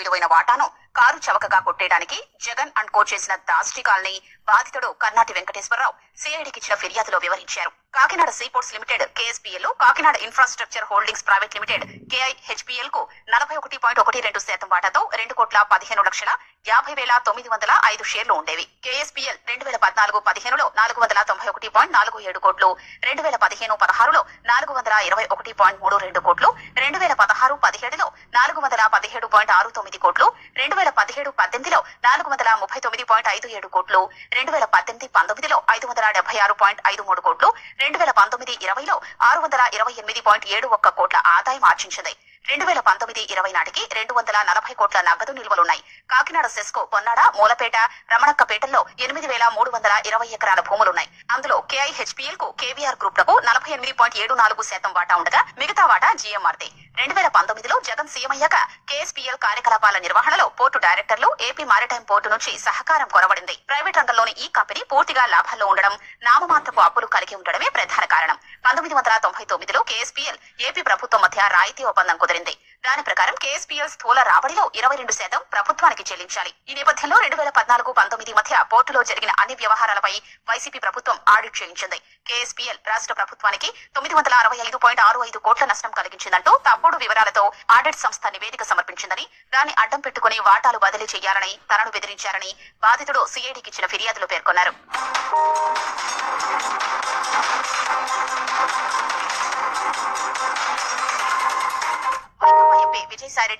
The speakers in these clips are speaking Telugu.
విలువైన వాటాను కారు చవకగా కొట్టేయడానికి జగన్ అండ్ కో చేసిన దాష్టికాల్ని బాధితుడు కర్ణాటి వెంకటేశ్వరరావు సిఐడికి ఇచ్చిన ఫిర్యాదులో వివరించారు. Kakinada Seaports Limited KSPL Kakinada Infrastructure Holdings Private Limited కేఐహెచ్పిఎల్కు నలభై ఒకటి పాయింట్ ఒకటి రెండు శాతం వాటాతో రెండు కోట్ల పదిహేను లక్షల యాభై వేల తొమ్మిది వందల ఐదు షేర్లు ఉండేవి. కేఎస్పీఎల్ రెండు వేల పద్నాలుగు పదిహేనులో నాలుగు వందల తొంభై ఒకటి పాయింట్ నాలుగు ఏడు కోట్లు రెండు వేల పదిహేను పదహారులో నాలుగు వందల ఇరవై ఒకటి పాయింట్ మూడు రెండు కోట్లు రెండు వేల పదహారు పదిహేడు నాలుగు వందల పదిహేడు పాయింట్ ఆరు తొమ్మిది కోట్లు రెండు వేల పదిహేడు పద్దెనిమిదిలో నాలుగు వందల ముప్పై తొమ్మిది పాయింట్ ఐదు ఏడు కోట్లు రెండు వేల పద్దెనిమిది పంతొమ్మిదిలో ఐదు వందల డెబ్బై ఆరు పాయింట్ ఐదు మూడు కోట్లు రెండు వేల పంతొమ్మిది ఇరవైలో ఆరు వందల ఇరవై ఎనిమిది పాయింట్ ఏడు ఒక్క కోట్ల ఆదాయం ఆర్జించింది. రెండు వేల పంతొమ్మిది ఇరవై నాటికి రెండు వందల నలభై కోట్ల నగదు నిల్వలున్నాయి. కాకినాడ సెస్కో పొన్నాడ మూలపేట రమణక్కపేటల్లో ఎనిమిది వేల మూడు వందల ఇరవై ఎకరాల భూములున్నాయి. అందులో కేఐహెచ్పిఎల్కు కేవీఆర్ గ్రూప్లకు నలభై ఎనిమిది పాయింట్ ఏడు నాలుగు శాతం వాటా ఉండగా మిగతా వాటా జీఎంఆర్దే. రెండు వేల పంతొమ్మిదిలో జగన్ సీఎం అయ్యాక కేఎస్పీఎల్ కార్యకలాపాల నిర్వహణలో పోర్టు డైరెక్టర్లు ఏపీ మారిటైమ్ పోర్టు నుంచి సహకారం కొరబడింది ప్రైవేట్ రంగంలోని ఈ కంపెనీ పూర్తిగా లాభాల్లో ఉండడం నామమాత్రపు అప్పులు కలిగి ఉండడమే ప్రధాన కారణం. పంతొమ్మిది వందల తొంభై తొమ్మిదిలో కేఎస్పీఎల్ ఏపీ ప్రభుత్వం మధ్య రాయితీ ఒప్పందం కుదిరింది. దాని ప్రకారం కేఎస్పీఎల్ స్థూల రాబడిలో ఇరవై రెండు శాతం ప్రభుత్వానికి చెల్లించాలి. ఈ నేపథ్యంలో రెండు వేల పద్నాలుగు పంతొమ్మిది మధ్య పోర్టులో జరిగిన అన్ని వ్యవహారాలపై వైసీపీ ప్రభుత్వం ఆడిట్ చేయించింది. కేఎస్పీఎల్ రాష్ట్ర ప్రభుత్వానికి తొమ్మిది వందల అరవై ఐదు పాయింట్ ఆరు ఐదు కోట్ల నష్టం కలిగించిందంటూ తప్పుడు వివరాలతో ఆడిట్ సంస్థ నివేదిక సమర్పించిందని దాన్ని అడ్డం పెట్టుకుని వాటాలు బదిలీ చేయాలని తనను బెదిరించారని బాధితుడు సిఐడికి ఇచ్చిన ఫిర్యాదులో పేర్కొన్నారు.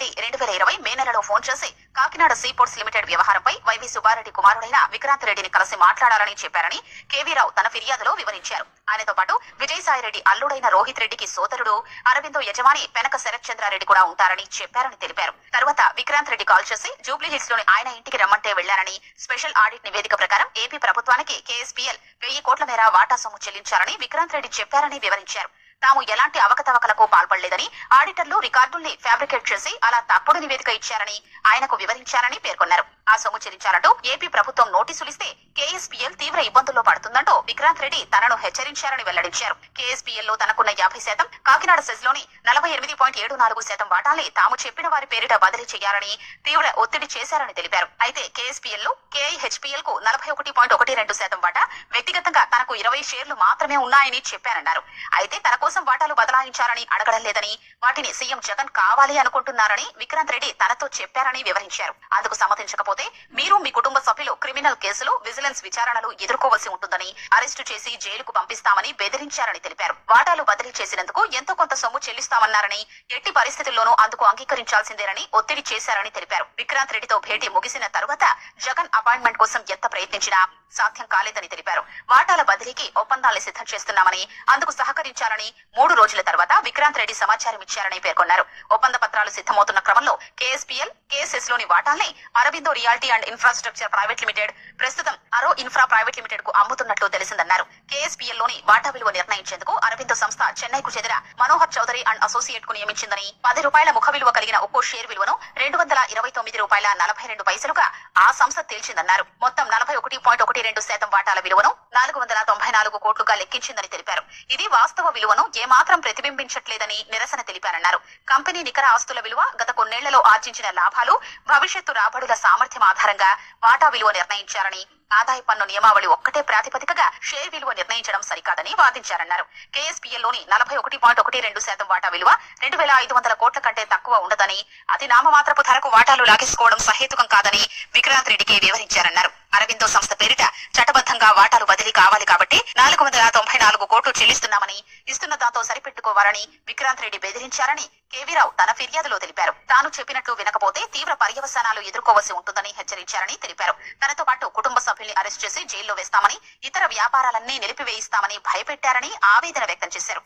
రెడ్డి రెండు వేల ఇరవై మే నెలలో ఫోన్ చేసి కాకినాడ సీపోర్ట్స్ లిమిటెడ్ వ్యవహారంపై వైవి సుబ్బారెడ్డి కుమారుడైన విక్రాంత్ రెడ్డిని కలిసి మాట్లాడాలని చెప్పారని కేవీరావు తన ఫిర్యాదులో వివరించారు. ఆయనతో పాటు విజయసాయిరెడ్డి అల్లుడైన రోహిత్ రెడ్డికి సోదరుడు అరవిందో యజమాని పెనక శరత్ చంద్రారెడ్డి కూడా ఉంటారని చెప్పారని తెలిపారు. తర్వాత విక్రాంత్ రెడ్డి కాల్ చేసి జూబ్లీ హిల్స్లోని ఆయన ఇంటికి రమ్మంటే వెళ్ళారని స్పెషల్ ఆడిట్ నివేదిక ప్రకారం ఏపీ ప్రభుత్వానికి కేఎస్పీఎల్ వెయ్యి కోట్ల మేర వాటా సొమ్ము చెల్లించారని విక్రాంత్ రెడ్డి చెప్పారని వివరించారు. తాము ఎలాంటి అవకతవకలకు పాల్పడలేదని ఆడిటర్లు రికార్డుల్ని ఫ్యాబ్రికేట్ చేసి అలా తప్పుడు నివేదిక ఇచ్చారని ఆయనకు వివరించారని పేర్కొన్నారు. ఆ సొమ్ము చెల్లించాలంటూ ఏపీ ప్రభుత్వం నోటీసులు ఇస్తే కేఎస్పీఎల్ తీవ్ర ఇబ్బందుల్లో పడుతుందంటూ విక్రాంత్ రెడ్డి తనను హెచ్చరించారని వెల్లడించారు. కేఎస్పీఎల్లో తనకున్న యాభై శాతం కాకినాడ సెజ్లోని నలభై ఎనిమిది పాయింట్ ఏడు నాలుగు శాతం వాటాల్ని తాము చెప్పిన వారి పేరిట బదిలీ చేయాలని తీవ్ర ఒత్తిడి చేశారని తెలిపారు. అయితే కేఎస్పీఎల్లో కేఐహెచ్పీఎల్కు నలభై ఒకటి పాయింట్ ఒకటి రెండు శాతం వాటా వ్యక్తిగతంగా తనకు ఇరవై షేర్లు మాత్రమే ఉన్నాయని చెప్పారన్నారు. అయితే తనకు కోసం వాటాలు బదలాయించారని అడగడం లేదని వాటిని సీఎం జగన్ కావాలి అనుకుంటున్నారని విక్రాంత్ రెడ్డి తనతో చెప్పారని వివరించారు. అందుకు సమ్మతించకపోతే మీరు మీ కుటుంబ సభ్యులు క్రిమినల్ కేసులు విజిలెన్స్ విచారణలు ఎదుర్కోవాల్సి ఉంటుందని అరెస్టు చేసి జైలుకు పంపిస్తామని బెదిరించారని తెలిపారు. వాటాలు బదిలీ చేసినందుకు ఎంతో కొంత సొమ్ము చెల్లిస్తామన్నారని ఎట్టి పరిస్థితుల్లోనూ అందుకు అంగీకరించాల్సిందేనని ఒత్తిడి చేశారని తెలిపారు. విక్రాంత్ రెడ్డితో భేటీ ముగిసిన తరువాత జగన్ అపాయింట్మెంట్ కోసం ఎంత ప్రయత్నించినా సాధ్యం కాలేదని తెలిపారు. వాటాల బదిలీకి ఒప్పందాల్ని సిద్ధం చేస్తున్నామని అందుకు సహకరించాలని మూడు రోజుల తర్వాత విక్రాంత్ రెడ్డి సమాచారం ఇచ్చారని పేర్కొన్నారు. ఒప్పంద పత్రాలు సిద్ధమవుతున్న క్రమంలో కేఎస్పీఎల్ కేఎస్ఎస్లోని వాటాల్ని Aurobindo Realty and Infrastructure Private Limited ప్రస్తుతం అరో ఇన్ఫ్రా ప్రైవేట్ లిమిటెడ్కు అమ్ముతున్నట్లు తెలిసిందన్నారు. కేఎస్పీఎల్లోని వాటా విలువ నిర్ణయించేందుకు అరవింద్ సంస్థ చెన్నైకు చెందిన మనోహర్ చౌదరి అండ్ అసోసియేట్కు నియమించిందని పది రూపాయల ముఖ విలువ కలిగిన ఒక్కో షేర్ విలువను రెండు వందల ఇరవై తొమ్మిది రూపాయల నలభై రెండు పైసలుగా ఆ సంస్థ తేల్చిందన్నారు. మొత్తం నలభై ఒకటి పాయింట్ ఒకటి రెండు శాతం వాటాల విలువను నాలుగు వందల తొంభై నాలుగు కోట్లుగా లెక్కించిందని తెలిపారు. ఇది వాస్తవ విలువను ఏమాత్రం ప్రతిబింబించట్లేదని నిరసన తెలిపారన్నారు. కంపెనీ నికర ఆస్తుల విలువ గత కొన్నేళ్ళలో ఆర్జించిన లాభాలు భవిష్యత్తు రాబడుల సామర్థ్యం ఆధారంగా వాటా విలువ నిర్ణయించారని ఆదాయ పన్ను నియమావళి ఒక్కటే ప్రాతిపదికగా షేర్ విలువ నిర్ణయించడం సరికాదని వాదించారన్నారు. కేఎస్పీఎల్లోని నలభై ఒకటి పాయింట్ ఒకటి రెండు శాతం వాటా విలువ రెండు వేల ఐదు వందల కోట్ల కంటే తక్కువ ఉండదని అది నామమాత్రపు ధరకు వాటాలు లాగేసుకోవడం సహేతుకం కాదని విక్రాంత్ రెడ్డికి వివరించారన్నారు. అరవిందో సంస్థ పేరిట చట్టబద్ధంగా వాటాలు బదిలీ కావాలి కాబట్టి నాలుగు వందల తొంభై నాలుగు కోట్లు చెల్లిస్తున్నామని ఇస్తున్న దాంతో సరిపెట్టుకోవాలని విక్రాంత్ రెడ్డి బెదిరించారని కేవీరావు తన ఫిర్యాదులో తెలిపారు. తాను చెప్పినట్లు వినకపోతే తీవ్ర పర్యవసానాలు ఎదుర్కోవలసి ఉంటుందని హెచ్చరించారని తెలిపారు. తనతో పాటు కుటుంబ సభ్యుల్ని అరెస్ట్ చేసి జైల్లో వేస్తామని ఇతర వ్యాపారాలన్నీ నిలిపివేయిస్తామని భయపెట్టారని ఆవేదన వ్యక్తం చేశారు.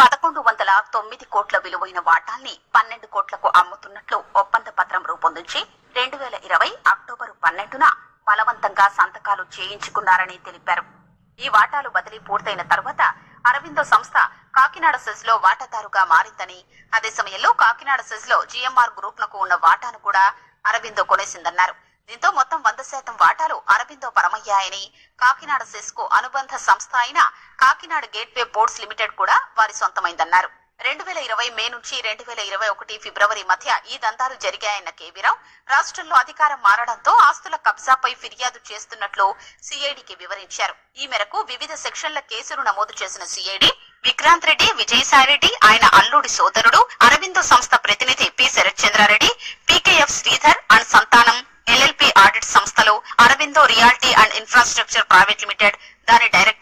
పదకొండు వందల తొమ్మిది కోట్ల విలువైన వాటాల్ని పన్నెండు కోట్లకు అమ్ముతున్నట్లు ఒప్పంద పత్రం రూపొందించి రెండు వేల ఇరవై అక్టోబరు పన్నెండున బలవంతంగా సంతకాలు చేయించుకున్నారని తెలిపారు. ఈ వాటాలు బదిలీ పూర్తయిన తర్వాత అరవిందో సంస్థ కాకినాడ సెజ్లో వాటాదారుగా మారిందని అదే సమయంలో కాకినాడ సెజ్లో జిఎంఆర్ గ్రూప్ నకు ఉన్న వాటాను కూడా అరవిందో కొనేసిందన్నారు. దీంతో మొత్తం వంద శాతం వాటాలు అరవిందో పరమయ్యాయని కాకినాడ సెస్కు అనుబంధ సంస్థ అయిన కాకినాడ గేట్వే బోర్డ్స్ లిమిటెడ్ కూడా వారి సొంతమైందన్నారు. రెండు వేల ఇరవై మే నుంచి రెండు వేల ఇరవై ఒకటి ఫిబ్రవరి మధ్య ఈ దందాలు జరిగాయన్న కేవీరావు రాష్ట్రంలో అధికారం మారడంతో ఆస్తుల కబ్జాపై ఫిర్యాదు చేస్తున్నట్లు సిఐడికి వివరించారు. ఈ మేరకు వివిధ సెక్షన్ల కేసులు నమోదు చేసిన సిఐడి విక్రాంత్ రెడ్డి విజయసాయిరెడ్డి ఆయన అల్లుడి సోదరుడు అరవిందో సంస్థ ప్రతినిధి P. Sarath Chandra Reddy PKF Sridhar and Santhanam LLP audit సంస్థలు Aurobindo Realty and Infrastructure Private Limited. దాని డైరెక్టర్